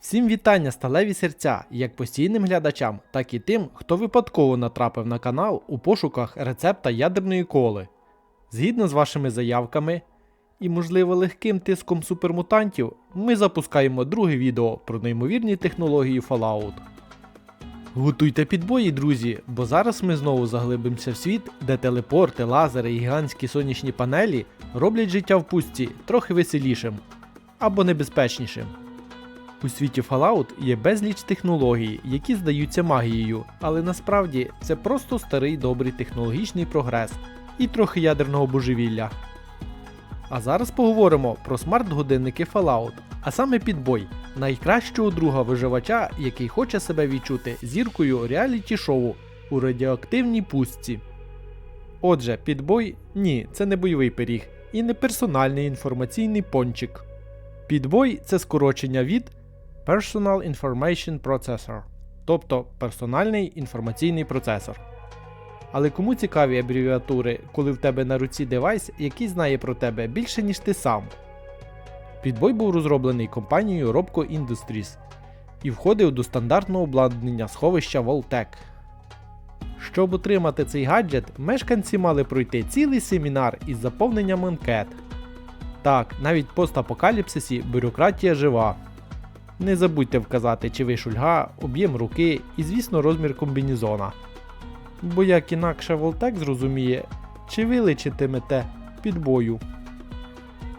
Всім вітання, сталеві серця, як постійним глядачам, так і тим, хто випадково натрапив на канал у пошуках рецепта ядерної коли. Згідно з вашими заявками і, можливо, легким тиском супермутантів, ми запускаємо друге відео про неймовірні технології Fallout. Готуйте підбої, друзі, бо зараз ми знову заглибимося в світ, де телепорти, лазери і гігантські сонячні панелі роблять життя в пустці трохи веселішим або небезпечнішим. У світі Fallout є безліч технологій, які здаються магією, але насправді це просто старий добрий технологічний прогрес і трохи ядерного божевілля. А зараз поговоримо про смарт-годинники Fallout, а саме підбой, найкращого друга виживача, який хоче себе відчути зіркою реаліті-шоу у радіоактивній пустці. Отже, підбой ні, це не бойовий пиріг і не персональний інформаційний пончик. Підбой це скорочення від Personal Information Processor, тобто персональний інформаційний процесор. Але кому цікаві абревіатури, коли в тебе на руці девайс, який знає про тебе більше, ніж ти сам? Підбой був розроблений компанією Robco Industries і входив до стандартного обладнання сховища Voltec. Щоб отримати цей гаджет, мешканці мали пройти цілий семінар із заповненням анкет. Так, навіть постапокаліпсисі бюрократія жива. Не забудьте вказати, чи ви шульга, об'єм руки і, звісно, розмір комбінізона. Бо як інакше Волтек зрозуміє, чи ви личитимете підбою.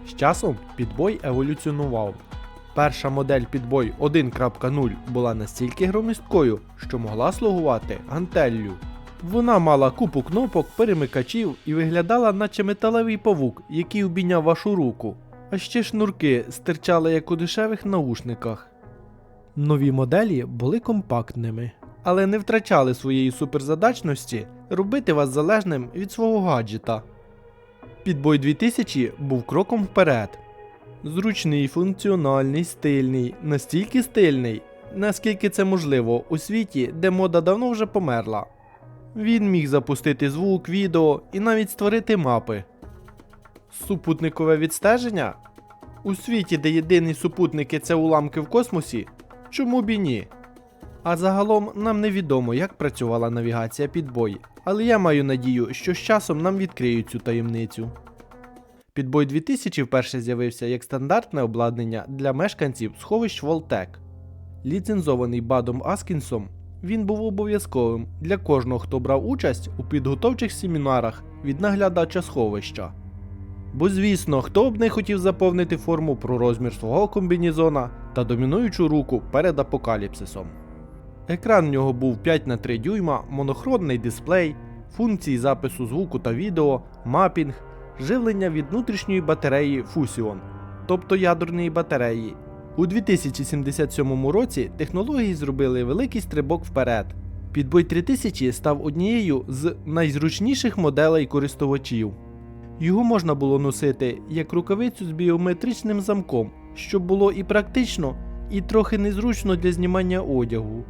З часом підбой еволюціонував. Перша модель підбой 1.0 була настільки громісткою, що могла слугувати гантеллю. Вона мала купу кнопок, перемикачів і виглядала, наче металевий павук, який обійняв вашу руку. А ще шнурки стирчали як у дешевих наушниках. Нові моделі були компактними, але не втрачали своєї суперзадачності робити вас залежним від свого гаджета. Підбой 2000 був кроком вперед. Зручний, функціональний, стильний, настільки стильний, наскільки це можливо у світі, де мода давно вже померла. Він міг запустити звук, відео і навіть створити мапи. Супутникове відстеження? У світі, де єдині супутники це уламки в космосі, чому б і ні? А загалом нам невідомо, як працювала навігація підбой, але я маю надію, що з часом нам відкриють цю таємницю. Підбой 2000 вперше з'явився як стандартне обладнання для мешканців сховищ Волтек. Ліцензований Бадом Аскінсом, він був обов'язковим для кожного, хто брав участь у підготовчих семінарах від наглядача сховища. Бо, звісно, хто б не хотів заповнити форму про розмір свого комбінізона та домінуючу руку перед апокаліпсисом. Екран в нього був 5 на 3 дюйма, монохронний дисплей, функції запису звуку та відео, мапінг, живлення від внутрішньої батареї Fusion, тобто ядерної батареї. У 2077 році технології зробили великий стрибок вперед. Підбой 3000 став однією з найзручніших моделей користувачів. Його можна було носити як рукавицю з біометричним замком, що було і практично, і трохи незручно для знімання одягу.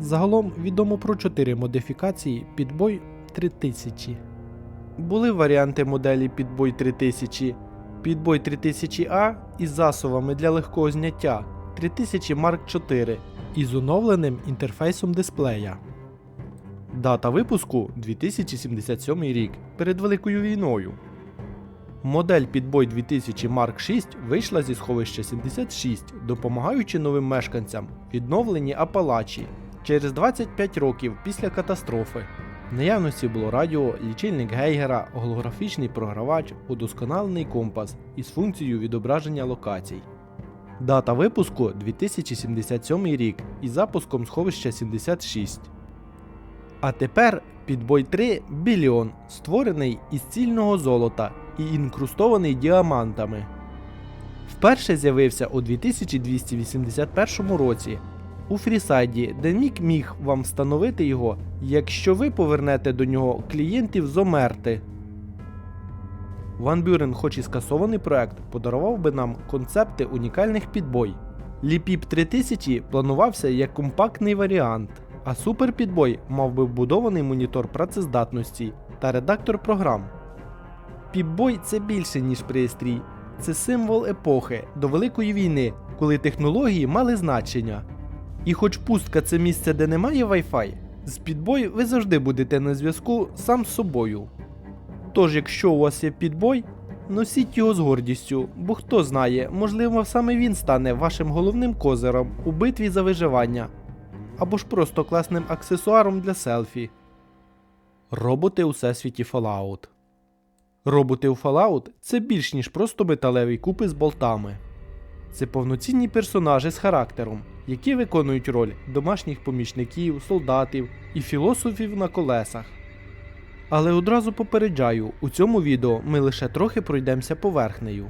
Загалом відомо про 4 модифікації підбой 3000. Були варіанти моделі підбой 3000, підбой 3000А із засувами для легкого зняття 3000 Mark 4 із оновленим інтерфейсом дисплея. Дата випуску 2077 рік перед Великою війною. Модель підбой 2000 Mark 6 вийшла зі сховища 76, допомагаючи новим мешканцям відновленні Апалачі через 25 років після катастрофи. В наявності було радіо, лічильник Гейгера, голографічний програвач, удосконалений компас із функцією відображення локацій. Дата випуску 2077 рік із запуском сховища 76. А тепер підбой 3 Біліон, створений із цільного золота і інкрустований діамантами. Вперше з'явився у 2281 році у Фрісайді, де Мік міг вам встановити його, якщо ви повернете до нього клієнтів з Омерти. Ван Бюрен, хоч і скасований проект, подарував би нам концепти унікальних підбой. Ліпіп 3000 планувався як компактний варіант, а суперпідбой мав би вбудований монітор працездатності та редактор програм. Піпбой це більше, ніж пристрій. Це символ епохи до Великої війни, коли технології мали значення. І хоч пустка це місце, де немає Wi-Fi, з підбой ви завжди будете на зв'язку сам з собою. Тож, якщо у вас є підбой, носіть його з гордістю, бо хто знає, можливо, саме він стане вашим головним козиром у битві за виживання, або ж просто класним аксесуаром для селфі. Роботи у всесвіті Fallout Роботи у Fallout це більш ніж просто металеві купи з болтами. Це повноцінні персонажі з характером, які виконують роль домашніх помічників, солдатів і філософів на колесах. Але одразу попереджаю, у цьому відео ми лише трохи пройдемося поверхнею.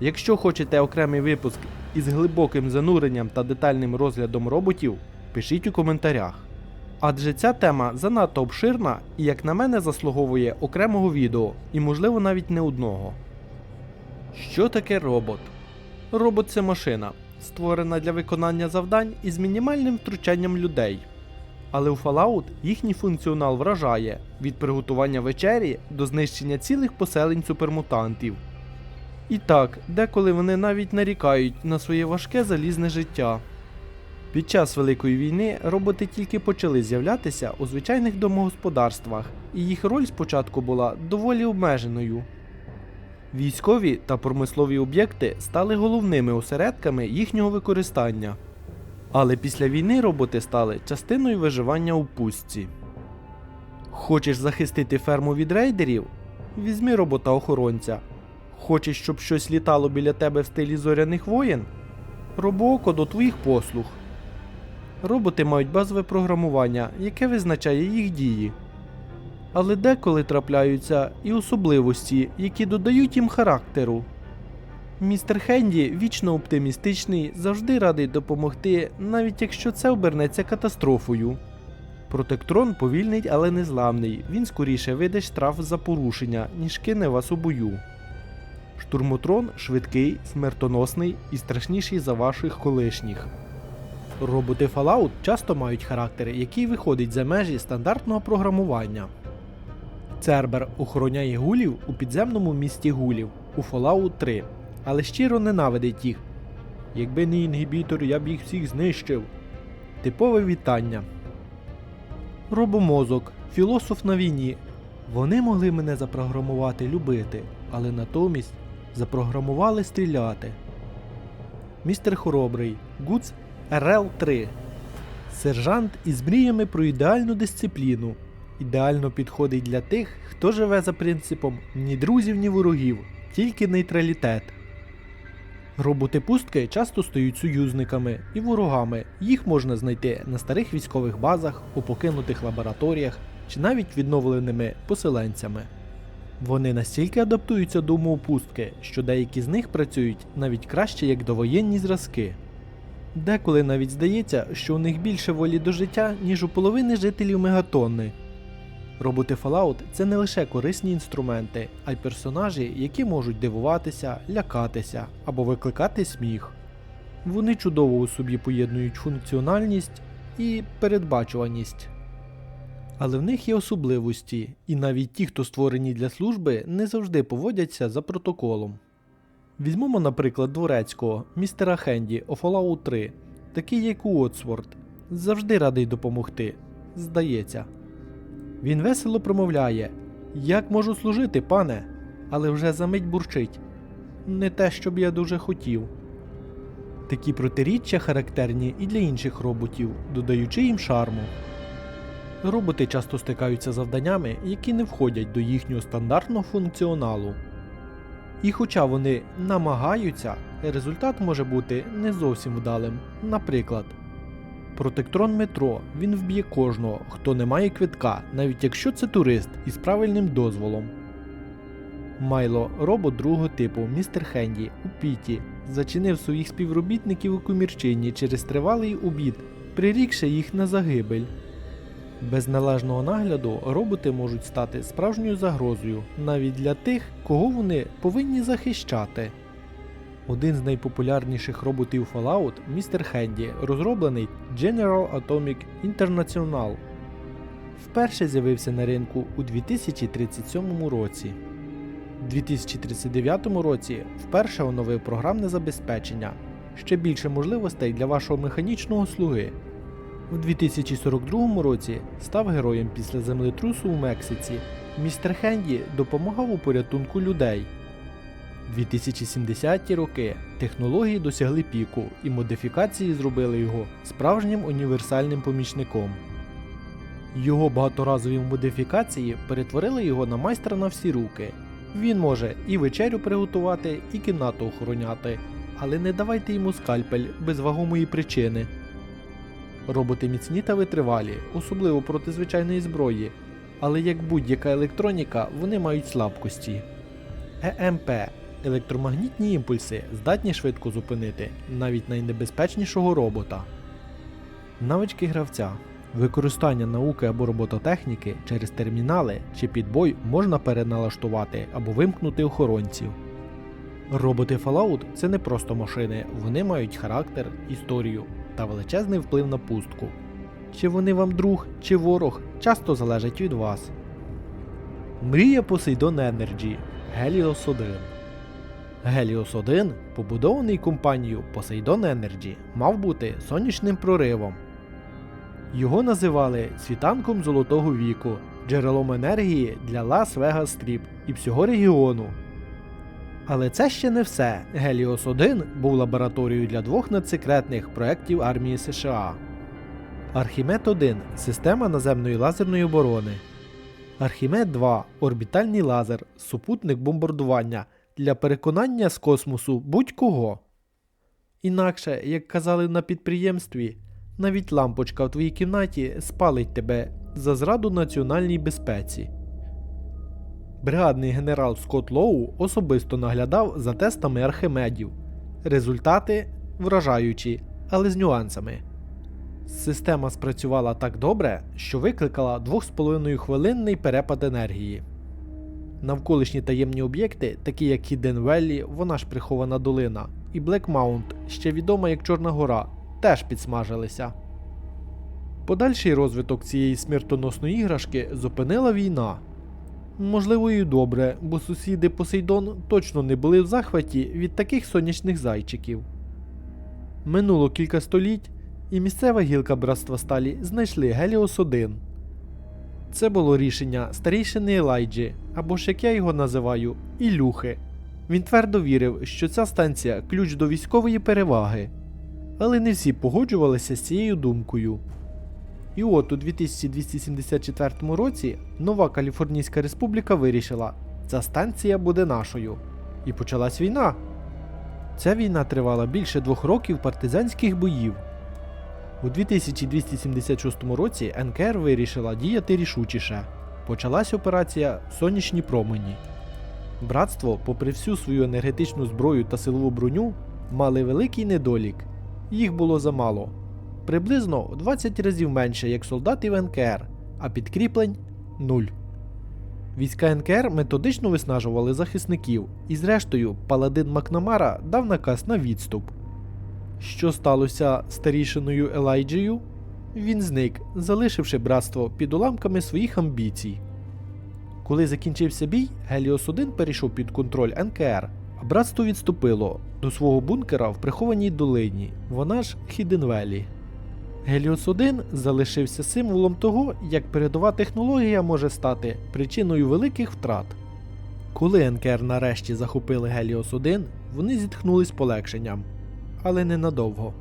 Якщо хочете окремий випуск із глибоким зануренням та детальним розглядом роботів, пишіть у коментарях. Адже ця тема занадто обширна і, як на мене, заслуговує окремого відео і, можливо, навіть не одного. Що таке робот? Робот це машина, створена для виконання завдань із мінімальним втручанням людей. Але у Fallout їхній функціонал вражає від приготування вечері до знищення цілих поселень супермутантів. І так, деколи вони навіть нарікають на своє важке залізне життя. Під час Великої війни роботи тільки почали з'являтися у звичайних домогосподарствах, і їх роль спочатку була доволі обмеженою. Військові та промислові об'єкти стали головними осередками їхнього використання. Але після війни роботи стали частиною виживання у пустці. Хочеш захистити ферму від рейдерів? Візьми робота-охоронця. Хочеш, щоб щось літало біля тебе в стилі зоряних воєн? Робооко до твоїх послуг. Роботи мають базове програмування, яке визначає їх дії. Але деколи трапляються і особливості, які додають їм характеру. Містер Хенді вічно оптимістичний, завжди радий допомогти, навіть якщо це обернеться катастрофою. Протектрон повільний, але незламний. Він скоріше видає штраф за порушення, ніж кине вас у бою. Штурмотрон швидкий, смертоносний і страшніший за ваших колишніх. Роботи Fallout часто мають характер, який виходить за межі стандартного програмування. Цербер охороняє гулів у підземному місті гулів у Fallout 3, але щиро ненавидить їх. Якби не інгібітор, я б їх всіх знищив. Типове вітання. Робомозок, філософ на війні. Вони могли мене запрограмувати любити, але натомість запрограмували стріляти. Містер Хоробрий, Гуц РЛ-3. Сержант із мріями про ідеальну дисципліну. Ідеально підходить для тих, хто живе за принципом ні друзів, ні ворогів, тільки нейтралітет. Роботи пустки часто стають союзниками і ворогами. Їх можна знайти на старих військових базах, у покинутих лабораторіях чи навіть відновленими поселенцями. Вони настільки адаптуються до умов пустки, що деякі з них працюють навіть краще як довоєнні зразки. Деколи навіть здається, що у них більше волі до життя, ніж у половини жителів мегатонни. Роботи Fallout це не лише корисні інструменти, а й персонажі, які можуть дивуватися, лякатися або викликати сміх. Вони чудово у собі поєднують функціональність і передбачуваність. Але в них є особливості, і навіть ті, хто створені для служби, не завжди поводяться за протоколом. Візьмемо, наприклад, дворецького, містера Хенді Fallout 3, такий як Уотсворт, завжди радий допомогти, здається. Він весело промовляє Як можу служити, пане? Але вже за мить бурчить. Не те, щоб я дуже хотів. Такі протиріччя характерні і для інших роботів, додаючи їм шарму. Роботи часто стикаються завданнями, які не входять до їхнього стандартного функціоналу. І хоча вони намагаються, результат може бути не зовсім вдалим. Наприклад, протектрон метро він вб'є кожного, хто не має квитка, навіть якщо це турист із правильним дозволом. Майло, робот другого типу, містер Хенді у Піті, зачинив своїх співробітників у комірчині через тривалий обід, прирікши їх на загибель. Без належного нагляду роботи можуть стати справжньою загрозою навіть для тих, кого вони повинні захищати. Один з найпопулярніших роботів Fallout містер Хенді, розроблений General Atomic International. Вперше з'явився на ринку у 2037 році. У 2039 році вперше оновив програмне забезпечення, ще більше можливостей для вашого механічного слуги. У 2042 році став героєм після землетрусу у Мексиці. Містер Хенді допомагав у порятунку людей. 2070-ті роки технології досягли піку, і модифікації зробили його справжнім універсальним помічником. Його багаторазові модифікації перетворили його на майстра на всі руки. Він може і вечерю приготувати, і кімнату охороняти, але не давайте йому скальпель без вагомої причини. Роботи міцні та витривалі, особливо проти звичайної зброї, але як будь-яка електроніка, вони мають слабкості. ЕМП електромагнітні імпульси здатні швидко зупинити навіть найнебезпечнішого робота. Навички гравця. Використання науки або робототехніки через термінали чи підбой можна переналаштувати або вимкнути охоронців. Роботи Fallout це не просто машини, вони мають характер, історію та величезний вплив на пустку. Чи вони вам друг, чи ворог, часто залежить від вас. Мрія Poseidon Energy Helios 1 Helios 1, побудований компанією Poseidon Energy, мав бути сонячним проривом. Його називали світанком Золотого віку, джерелом енергії для Лас-Вегас Стріп і всього регіону. Але це ще не все. Геліос 1 був лабораторією для двох надсекретних проєктів армії США. Архімед 1 система наземної лазерної оборони. Архімед 2 орбітальний лазер, супутник бомбардування для переконання з космосу будь-кого. Інакше, як казали на підприємстві, навіть лампочка в твоїй кімнаті спалить тебе за зраду національній безпеці. Бригадний генерал Скотт Лоу особисто наглядав за тестами архимедів. Результати вражаючі, але з нюансами. Система спрацювала так добре, що викликала 2,5 хвилинний перепад енергії. Навколишні таємні об'єкти, такі як Hidden Valley, вона ж прихована долина, і Black Mount, ще відома як Чорна Гора, теж підсмажилися. Подальший розвиток цієї смертоносної іграшки зупинила війна. Можливо, і добре, бо сусіди Посейдон точно не були в захваті від таких сонячних зайчиків. Минуло кілька століть, і місцева гілка братства сталі знайшли Геліос 1. Це було рішення старійшини Елайджі, або ж як я його називаю, Ілюхи. Він твердо вірив, що ця станція ключ до військової переваги. Але не всі погоджувалися з цією думкою. І от у 2274 році нова Каліфорнійська республіка вирішила, ця станція буде нашою. І почалась війна. Ця війна тривала більше двох років партизанських боїв. У 2276 році НКР вирішила діяти рішучіше. Почалась операція Сонячні промені. Братство, попри всю свою енергетичну зброю та силову броню, мали великий недолік. Їх було замало. Приблизно в 20 разів менше як солдатів НКР, а підкріплень нуль. Війська НКР методично виснажували захисників, і зрештою паладин Макнамара дав наказ на відступ. Що сталося старішиною Елайджею? Він зник, залишивши братство під уламками своїх амбіцій. Коли закінчився бій, Геліос 1 перейшов під контроль НКР, а братство відступило до свого бункера в прихованій долині, вона ж Хіденвелі. Геліос 1 залишився символом того, як передова технологія може стати причиною великих втрат. Коли НКР нарешті захопили Геліос 1, вони зітхнули з полегшенням, але ненадовго.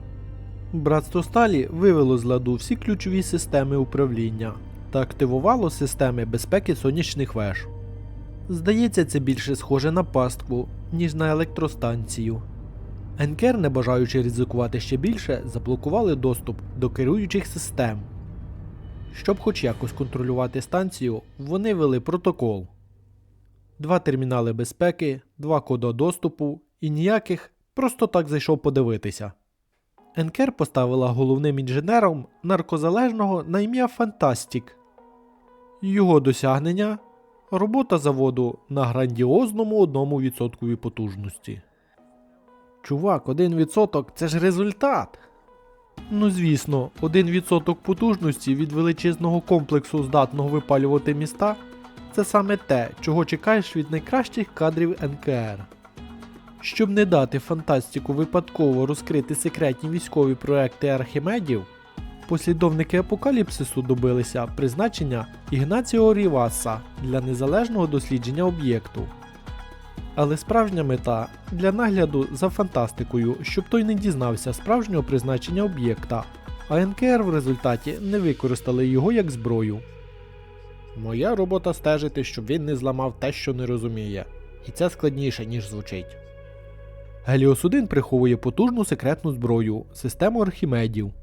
Братство Сталі вивело з ладу всі ключові системи управління та активувало системи безпеки сонячних веж. Здається, це більше схоже на пастку, ніж на електростанцію. НКР, не бажаючи ризикувати ще більше, заблокували доступ до керуючих систем. Щоб хоч якось контролювати станцію, вони вели протокол. Два термінали безпеки, два кода доступу і ніяких просто так зайшов подивитися. НКР поставила головним інженером наркозалежного на ім'я Фантастік. Його досягнення робота заводу на грандіозному 1% потужності. Чувак, 1% це ж результат. Ну звісно, 1% потужності від величезного комплексу, здатного випалювати міста, це саме те, чого чекаєш від найкращих кадрів НКР. Щоб не дати фантастику випадково розкрити секретні військові проекти Архімедів, послідовники апокаліпсису добилися призначення Ігнаціо Ріваса для незалежного дослідження об'єкту. Але справжня мета для нагляду за фантастикою, щоб той не дізнався справжнього призначення об'єкта, а НКР в результаті не використали його як зброю. Моя робота стежити, щоб він не зламав те, що не розуміє, і це складніше, ніж звучить. Геліос 1 приховує потужну секретну зброю, систему Архімедів.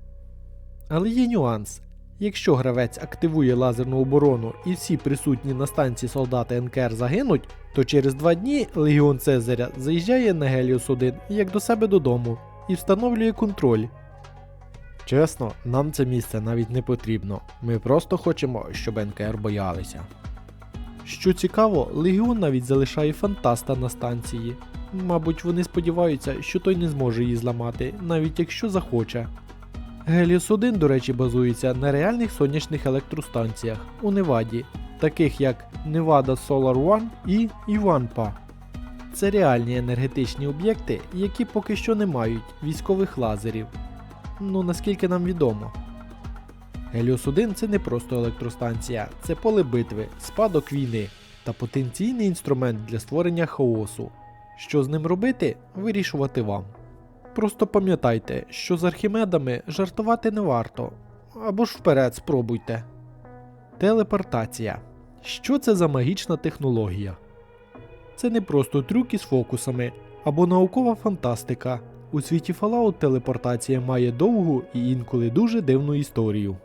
Але є нюанс. Якщо гравець активує лазерну оборону і всі присутні на станції солдати НКР загинуть, то через два дні Легіон Цезаря заїжджає на Геліос 1 як до себе додому і встановлює контроль. Чесно, нам це місце навіть не потрібно. Ми просто хочемо, щоб НКР боялися. Що цікаво, Легіон навіть залишає фантаста на станції. Мабуть, вони сподіваються, що той не зможе її зламати, навіть якщо захоче. Геліос 1, до речі, базується на реальних сонячних електростанціях у Неваді, таких як Nevada Solar One і Іванпа. Це реальні енергетичні об'єкти, які поки що не мають військових лазерів. Ну наскільки нам відомо. Геліос 1 це не просто електростанція, це поле битви, спадок війни та потенційний інструмент для створення хаосу. Що з ним робити, вирішувати вам. Просто пам'ятайте, що з архімедами жартувати не варто. Або ж вперед спробуйте. Телепортація. Що це за магічна технологія? Це не просто трюк із фокусами або наукова фантастика. У світі Fallout телепортація має довгу і інколи дуже дивну історію.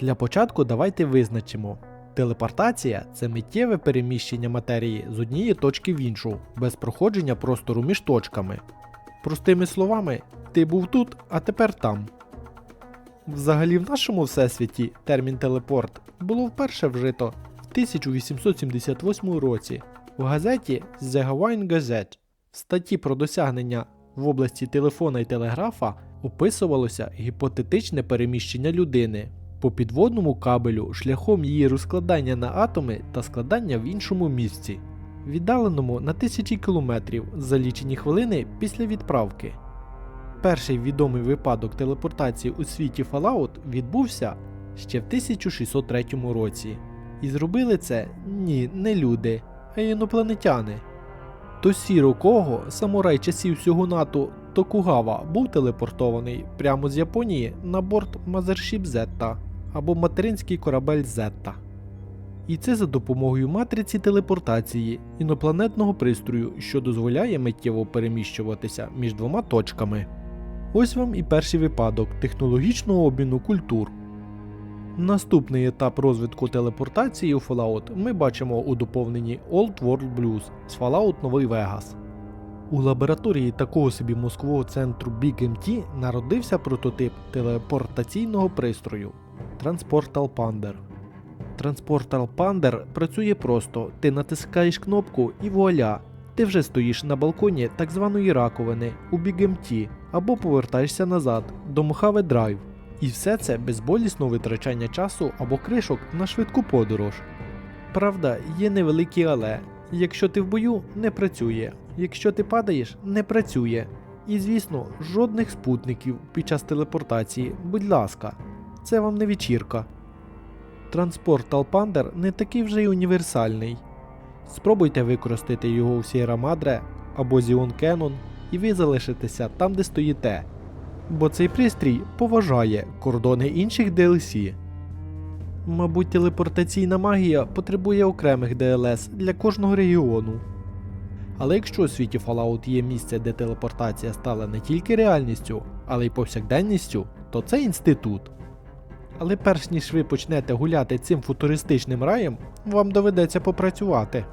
Для початку давайте визначимо. Телепортація це миттєве переміщення матерії з однієї точки в іншу, без проходження простору між точками. Простими словами, ти був тут, а тепер там. Взагалі, в нашому всесвіті термін телепорт було вперше вжито в 1878 році в газеті The Hawaiian Gazette. В статті про досягнення в області телефона і телеграфа описувалося гіпотетичне переміщення людини по підводному кабелю шляхом її розкладання на атоми та складання в іншому місці, віддаленому на тисячі кілометрів за лічені хвилини після відправки. Перший відомий випадок телепортації у світі Fallout відбувся ще в 1603 році. І зробили це ні, не люди, а інопланетяни. Тосіро Кого, самурай часів НАТО Токугава, був телепортований прямо з Японії на борт Mothership Zeta або материнський корабель Зетта. І це за допомогою матриці телепортації інопланетного пристрою, що дозволяє миттєво переміщуватися між двома точками. Ось вам і перший випадок технологічного обміну культур. Наступний етап розвитку телепортації у Fallout ми бачимо у доповненні Old World Blues з Fallout Новий Вегас. У лабораторії такого собі мозкового центру Big MT народився прототип телепортаційного пристрою Transportal Pander. Transportal Pander працює просто: ти натискаєш кнопку і вуаля, ти вже стоїш на балконі так званої раковини у Big MT або повертаєшся назад до Mojave Drive. І все це без болісного витрачання часу або кришок на швидку подорож. Правда, є невеликі але. Якщо ти в бою, не працює. Якщо ти падаєш, не працює. І звісно, жодних спутників під час телепортації, будь ласка, це вам не вечірка. Транспорт Талпандер не такий вже й універсальний. Спробуйте використати його у Sierra Madre або Xeon Canon, і ви залишитеся там, де стоїте. Бо цей пристрій поважає кордони інших DLC. Мабуть, телепортаційна магія потребує окремих DLS для кожного регіону. Але якщо у світі Fallout є місце, де телепортація стала не тільки реальністю, але й повсякденністю, то це інститут. Але перш ніж ви почнете гуляти цим футуристичним раєм, вам доведеться попрацювати.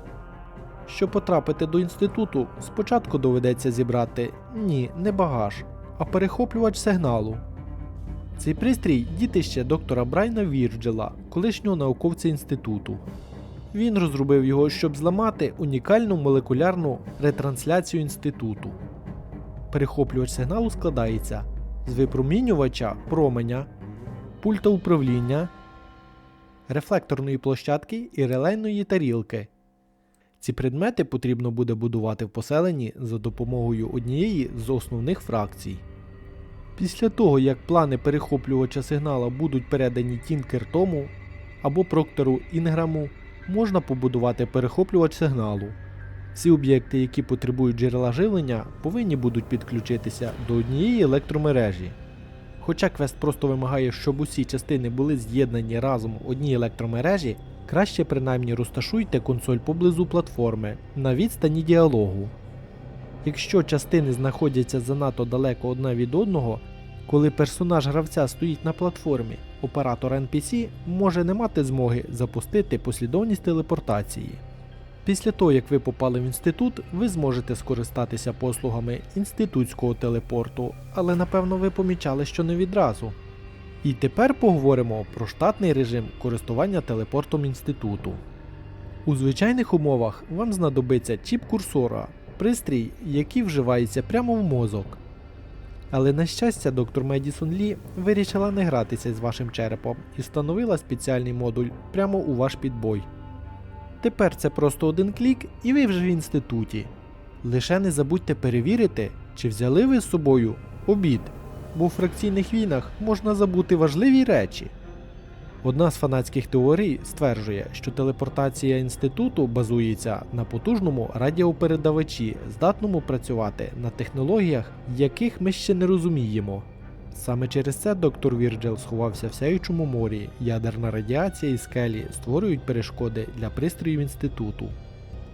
Щоб потрапити до інституту, спочатку доведеться зібрати ні, не багаж, а перехоплювач сигналу. Цей пристрій дітище доктора Брайна Вірджела, колишнього науковця інституту. Він розробив його, щоб зламати унікальну молекулярну ретрансляцію інституту. Перехоплювач сигналу складається з випромінювача променя, пульта управління, рефлекторної площадки і релейної тарілки. Ці предмети потрібно буде будувати в поселенні за допомогою однієї з основних фракцій. Після того, як плани перехоплювача сигнала будуть передані Тінкер Тому або Проктору Інграму, можна побудувати перехоплювач сигналу. Всі об'єкти, які потребують джерела живлення, повинні будуть підключитися до однієї електромережі. Хоча квест просто вимагає, щоб усі частини були з'єднані разом в одній електромережі, краще принаймні розташуйте консоль поблизу платформи на відстані діалогу. Якщо частини знаходяться занадто далеко одна від одного, коли персонаж гравця стоїть на платформі, оператор NPC може не мати змоги запустити послідовність телепортації. Після того, як ви попали в інститут, ви зможете скористатися послугами інститутського телепорту, але напевно ви помічали, що не відразу. І тепер поговоримо про штатний режим користування телепортом інституту. У звичайних умовах вам знадобиться чіп курсора, пристрій, який вживається прямо в мозок. Але на щастя, доктор Медісон Лі вирішила не гратися з вашим черепом і встановила спеціальний модуль прямо у ваш підбой. Тепер це просто один клік, і ви вже в інституті. Лише не забудьте перевірити, чи взяли ви з собою обід, бо у фракційних війнах можна забути важливі речі. Одна з фанатських теорій стверджує, що телепортація інституту базується на потужному радіопередавачі, здатному працювати на технологіях, яких ми ще не розуміємо. Саме через це доктор Вірджел сховався в сяючому морі. Ядерна радіація і скелі створюють перешкоди для пристроїв інституту.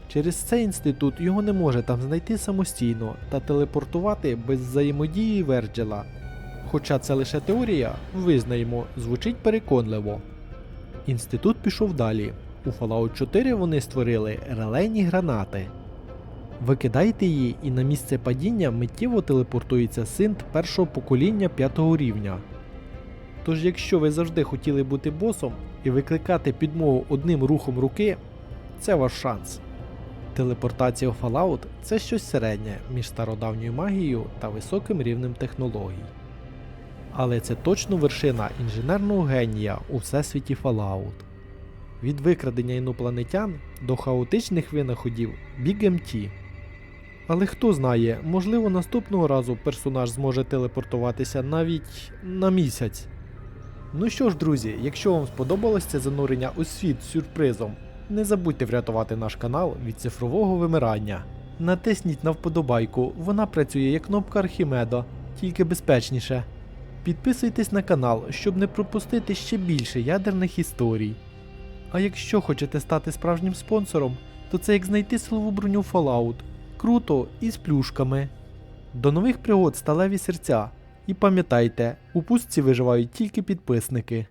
Через це інститут його не може там знайти самостійно та телепортувати без взаємодії Верджела. Хоча це лише теорія, визнаємо, звучить переконливо. Інститут пішов далі. У Fallout 4 вони створили релейні гранати. Викидайте її, і на місце падіння миттєво телепортується синт першого покоління п'ятого рівня. Тож, якщо ви завжди хотіли бути босом і викликати підмогу одним рухом руки, це ваш шанс. Телепортація у Fallout це щось середнє між стародавньою магією та високим рівнем технологій. Але це точно вершина інженерного генія у всесвіті Fallout. Від викрадення інопланетян до хаотичних винаходів Big MT. Але хто знає, можливо, наступного разу персонаж зможе телепортуватися навіть на місяць. Ну що ж, друзі, якщо вам сподобалось це занурення у світ з сюрпризом, не забудьте врятувати наш канал від цифрового вимирання. Натисніть на вподобайку, вона працює як кнопка Архімеда, тільки безпечніше. Підписуйтесь на канал, щоб не пропустити ще більше ядерних історій. А якщо хочете стати справжнім спонсором, то це як знайти силову броню Fallout. Круто і з плюшками. До нових пригод сталеві серця. І пам'ятайте, у пустці виживають тільки підписники.